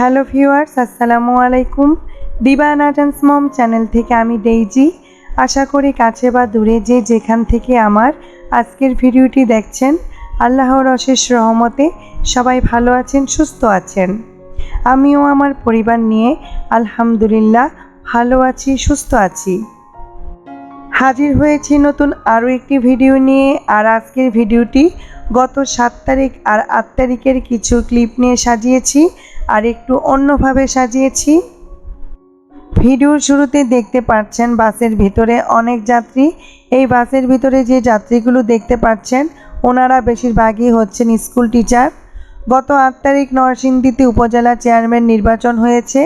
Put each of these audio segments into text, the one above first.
Hello viewers, আসসালামু আলাইকুম। দিবা নাটান্স মম চ্যানেল থেকে আমি ডেইজি। আশা করি কাছে বা দূরে যে যেখান থেকে আমার আজকের ভিডিওটি দেখছেন, আল্লাহর অশেষ রহমতে সবাই ভালো আছেন, সুস্থ আছেন। আমিও আমার পরিবার নিয়ে আলহামদুলিল্লাহ ভালো আছি, সুস্থ আছি। হাজির হয়েছি নতুন আরও একটি ভিডিও নিয়ে, আর আজকের ভিডিওটি গত সাত তারিখ আর আট তারিখের কিছু ক্লিপ নিয়ে সাজিয়েছি আর একটু অন্যভাবে সাজিয়েছি। ভিডিওর শুরুতে দেখতে পাচ্ছেন বাসের ভিতরে অনেক যাত্রী। এই বাসের ভিতরে যে যাত্রীগুলো দেখতে পাচ্ছেন, ওনারা বেশিরভাগই হচ্ছেন স্কুল টিচার। গত আট তারিখ নরসিংদীতে উপজেলা চেয়ারম্যান নির্বাচন হয়েছে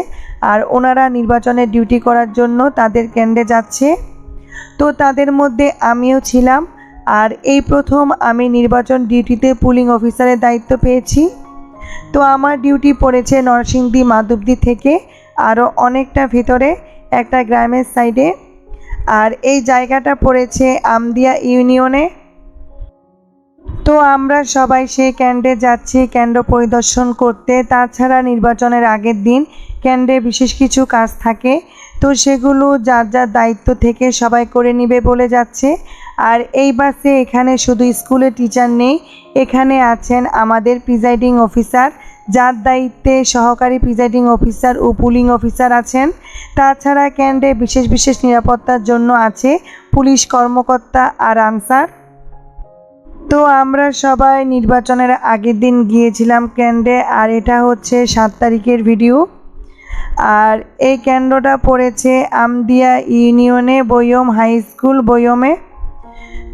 আর ওনারা নির্বাচনে ডিউটি করার জন্য তাদের কেন্দ্রে যাচ্ছে। তো তাদের মধ্যে আমিও ছিলাম। আর এই প্রথম আমি নির্বাচন ডিউটিতে পুলিং অফিসারের দায়িত্ব পেয়েছি। তো আমার ডিউটি পড়েছে নরসিংদী মাধবদী থেকে আরও অনেকটা ভিতরে, একটা গ্রামের সাইডে। আর এই জায়গাটা পড়েছে আমদিয়া ইউনিয়নে। তো আমরা সবাই সেই ক্যান্ডে যাচ্ছি, ক্যান্ড পরিদর্শন করতে। তাছাড়া নির্বাচনের আগের দিন ক্যান্ডে বিশেষ কিছু কাজ থাকে। তো সেগুলো যার যার দায়িত্ব থেকে সবাই করে নিবে বলে যাচ্ছে। আর এই বাসে এখানে শুধু স্কুলের টিচার নেই, এখানে আছেন আমাদের প্রিজাইডিং অফিসার যার দায়িত্বে সহকারী প্রিজাইডিং অফিসার ও পুলিং অফিসার আছেন। তাছাড়া ক্যান্ডে বিশেষ বিশেষ নিরাপত্তার জন্য আছে পুলিশ কর্মকর্তা আর আনসার। তো আমরা সবাই নির্বাচনের আগের দিন গিয়েছিলাম ক্যান্ডে আর এটা হচ্ছে সাত তারিখের ভিডিও আর এই কেন্দ্রটা পড়েছে আমদিয়া ইউনিয়নে বৈয়ম হাই স্কুল, বৈয়মে।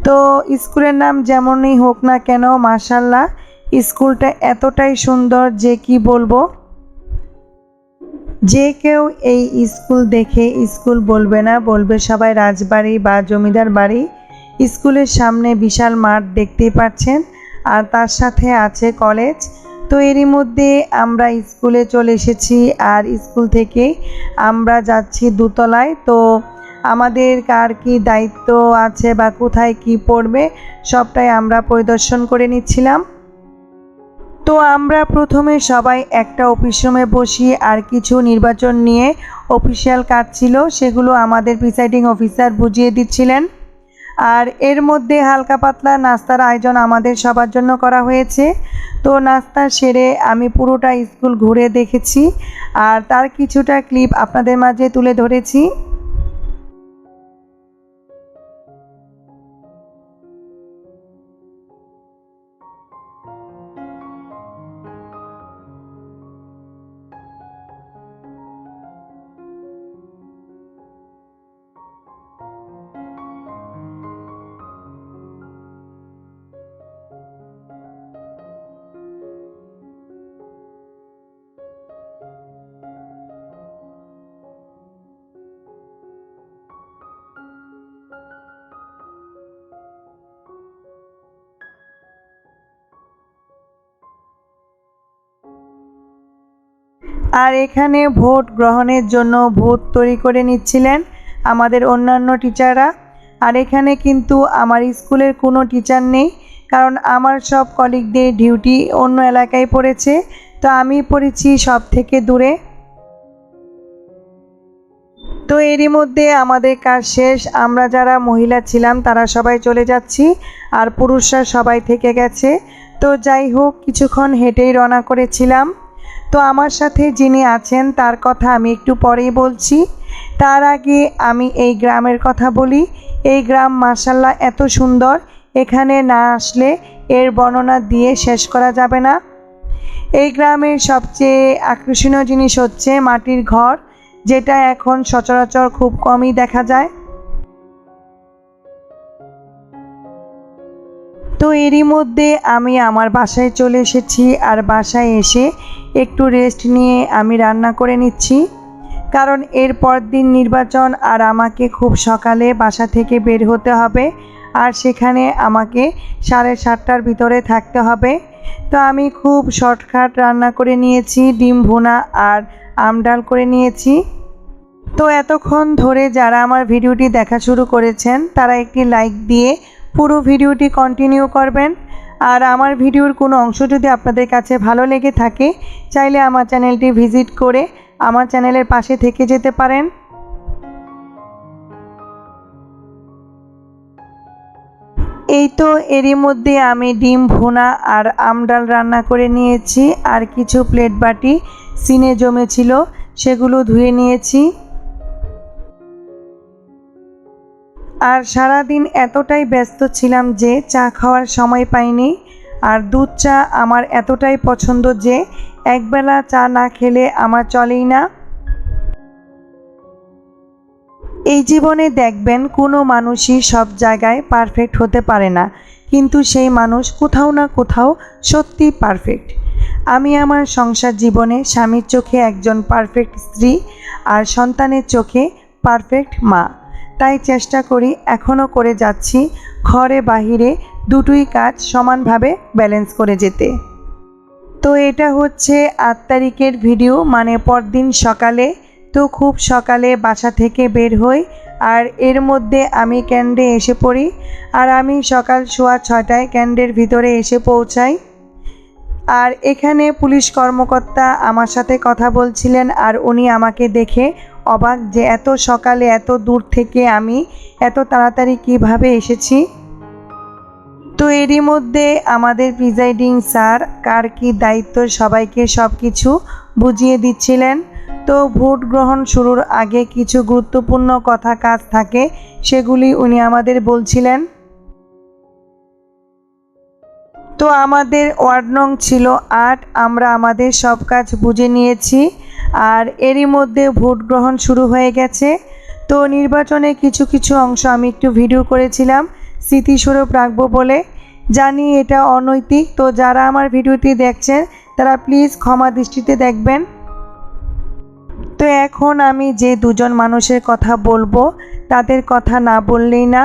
তো স্কুলের নাম যেমনই হোক না কেন মাসাল্লাহ স্কুলটা এতটাই সুন্দর যে কি বলব? যে কেউ এই স্কুল দেখে স্কুল বলবে না, বলবে সবাই রাজবাড়ি বা জমিদার বাড়ি। স্কুলের সামনে বিশাল মাঠ দেখতেই পাচ্ছেন, আর তার সাথে আছে কলেজ। তো এরই মধ্যে আমরা স্কুলে চলে এসেছি, আর স্কুল থেকে আমরা যাচ্ছি দুতলায়। তো আমাদের কার কি দায়িত্ব আছে বা কোথায় কি পড়বে, সবটাই আমরা পরিদর্শন করে নিচ্ছিলাম। তো আমরা প্রথমে সবাই একটা অফিস রুমে বসি আর কিছু নির্বাচন নিয়ে অফিসিয়াল কাজ ছিল, সেগুলো আমাদের প্রিসাইডিং অফিসার বুঝিয়ে দিচ্ছিলেন। আর এর মধ্যে হালকা পাতলা নাস্তার আয়োজন আমাদের সবার জন্য করা হয়েছে। তো নাস্তা সেরে আমি পুরোটা স্কুল ঘুরে দেখেছি, আর তার কিছুটা ক্লিপ আপনাদের মাঝে তুলে ধরেছি। আর এখানে ভোট গ্রহণের জন্য ভোট তৈরি করে নিচ্ছিলেন আমাদের অন্যান্য টিচাররা। আর এখানে কিন্তু আমার স্কুলের কোনো টিচার নেই, কারণ আমার সব কলিগদের ডিউটি অন্য এলাকায় পড়েছে, তো আমি পড়েছি সব থেকে দূরে। তো এরই মধ্যে আমাদের কাজ শেষ, আমরা যারা মহিলা ছিলাম তারা সবাই চলে যাচ্ছি, আর পুরুষরা সবাই থেকে গেছে। তো যাই হোক, কিছুক্ষণ হেঁটেই রওনা করেছিলাম। তো আমার সাথে যিনি আছেন, তার কথা আমি একটু পরেই বলছি। তার আগে আমি এই গ্রামের কথা বলি। এই গ্রাম মার্শাল্লাহ এত সুন্দর, এখানে না আসলে এর বর্ণনা দিয়ে শেষ করা যাবে না। এই গ্রামের সবচেয়ে আকর্ষণীয় জিনিস হচ্ছে মাটির ঘর, যেটা এখন সচরাচর খুব কমই দেখা যায়। তো এরই মধ্যে আমি আমার বাসায় চলে এসেছি আর বাসায় এসে একটু রেস্ট নিয়ে আমি রান্না করে নিচ্ছি। কারণ এর পর দিন নির্বাচন আর আমাকে খুব সকালে বাসা থেকে বের হতে হবে আর সেখানে আমাকে সাড়ে সাতটার ভিতরে থাকতে হবে। তো আমি খুব শর্টকাট রান্না করে নিয়েছি, ডিম ভুনা আর আম ডাল করে নিয়েছি। তো এতক্ষণ ধরে যারা আমার ভিডিওটি দেখা শুরু করেছেন, তারা একটি লাইক দিয়ে পুরো ভিডিওটি কন্টিনিউ করবেন। আর আমার ভিডিওর কোনো অংশ যদি আপনাদের কাছে ভালো লেগে থাকে, চাইলে আমার চ্যানেলটি ভিজিট করে আমার চ্যানেলের পাশে থেকে যেতে পারেন। এই তো এরই মধ্যে আমি ডিম, ভুনা আর আমডাল রান্না করে নিয়েছি। আর কিছু প্লেট বাটি সিনে জমেছিল, সেগুলো ধুয়ে নিয়েছি। আর সারাদিন এতটাই ব্যস্ত ছিলাম যে চা খাওয়ার সময় পাইনি। আর দুধ চা আমার এতটাই পছন্দ যে একবেলা চা না খেলে আমার চলেই না। এই জীবনে দেখবেন কোনো মানুষই সব জায়গায় পারফেক্ট হতে পারে না। কিন্তু সেই মানুষ কোথাও না কোথাও সত্যি পারফেক্ট। আমি আমার সংসার জীবনে স্বামীর চোখে একজন পারফেক্ট স্ত্রী আর সন্তানের চোখে পারফেক্ট মা। তাই চেষ্টা করি, এখনও করে যাচ্ছি ঘরে বাহিরে দুটোই কাজ সমানভাবে ব্যালেন্স করে যেতে। তো এটা হচ্ছে আট তারিখের ভিডিও মানে পরদিন সকালে। তো খুব সকালে বাসা থেকে বের হই, আর এর মধ্যে আমি ক্যান্ডে এসে পড়ি, আর আমি সকাল সোয়া ছটায় ক্যান্ডের ভিতরে এসে পৌঁছাই। আর এখানে পুলিশ কর্মকর্তা আমার সাথে কথা বলছিলেন, আর উনি আমাকে দেখে অবাক যে এত সকালে, এত দূর থেকে আমি, এত তাড়াতাড়ি কীভাবে এসেছি? তো এরই মধ্যে আমাদের প্রিজাইডিং স্যার, কার কি দায়িত্ব, সবাইকে সব কিছু বুঝিয়ে দিচ্ছিলেন। তো ভোট গ্রহণ শুরুর আগে কিছু গুরুত্বপূর্ণ কথা কাজ থাকে, সেগুলি উনি আমাদের বলছিলেন। তো আমাদের ওয়ার্ড নং ছিল আট, আমরা আমাদের সব কাজ বুঝে নিয়েছি। আর এরই মধ্যে ভোট গ্রহণ শুরু হয়ে গেছে। তো নির্বাচনে কিছু কিছু অংশ আমি একটু ভিডিও করেছিলাম, স্মৃতিস্বরূপ রাখব বলে। জানি এটা অনৈতিক, তো যারা আমার ভিডিওটি দেখছেন, তারা প্লিজ ক্ষমা দৃষ্টিতে দেখবেন। তো এখন আমি যে দুজন মানুষের কথা বলব, তাদের কথা না বললেই না,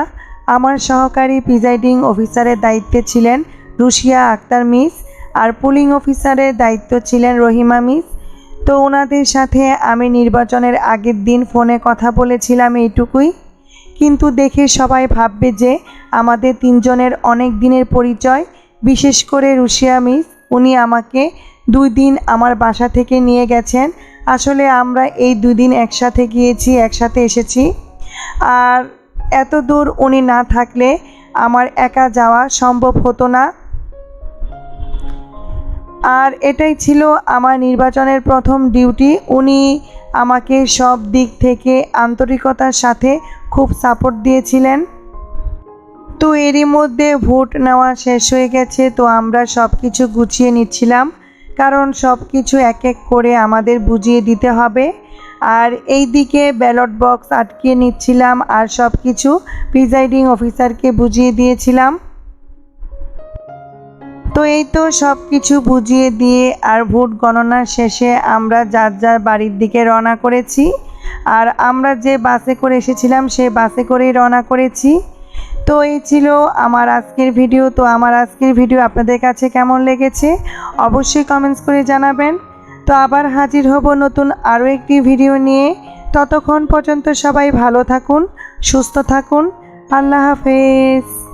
আমার সহকারী প্রিজাইডিং অফিসারের দায়িত্বে ছিলেন রুশিয়া আক্তার মিস, আর পুলিং অফিসারের দায়িত্ব ছিলেন রহিমা মিস। তো ওনাদের সাথে আমি নির্বাচনের আগের দিন ফোনে কথা বলেছিলাম এইটুকুই। কিন্তু দেখে সবাই ভাববে যে আমাদের তিনজনের অনেক দিনের পরিচয়, বিশেষ করে রুশিয়া মিস, উনি আমাকে দুই দিন আমার বাসা থেকে নিয়ে গেছেন। আসলে আমরা এই দুই দিন একসাথে গিয়েছি, একসাথে এসেছি। আর এত দূর উনি না থাকলে আমার একা যাওয়া সম্ভব হতো না। আর এটাই ছিল আমার নির্বাচনের প্রথম ডিউটি উনি আমাকে সব দিক থেকে আন্তরিকতার সাথে খুব সাপোর্ট দিয়েছিলেন। তো এরই মধ্যে ভোট নেওয়া শেষ হয়ে গেছে, তো আমরা সব কিছু গুছিয়ে নিচ্ছিলাম। কারণ সব কিছু এক এক করে আমাদের বুঝিয়ে দিতে হবে। আর এই দিকে ব্যালট বক্স আটকে নিচ্ছিলাম আর সব কিছু প্রিজাইডিং অফিসারকে বুঝিয়ে দিয়েছিলাম। তো এই তো সব কিছু বুঝিয়ে দিয়ে আর ভোট গণনার শেষে আমরা যার যার বাড়ির দিকে রওনা করেছি। আর আমরা যে বাসে করে এসেছিলাম, সে বাসে করেই রওনা করেছি। তো এই ছিল আমার আজকের ভিডিও। তো আমার আজকের ভিডিও আপনাদের কাছে কেমন লেগেছে অবশ্যই কমেন্টস করে জানাবেন। তো আবার হাজির হব নতুন আরও একটি ভিডিও নিয়ে। ততক্ষণ পর্যন্ত সবাই ভালো থাকুন, সুস্থ থাকুন। আল্লাহ হাফেজ।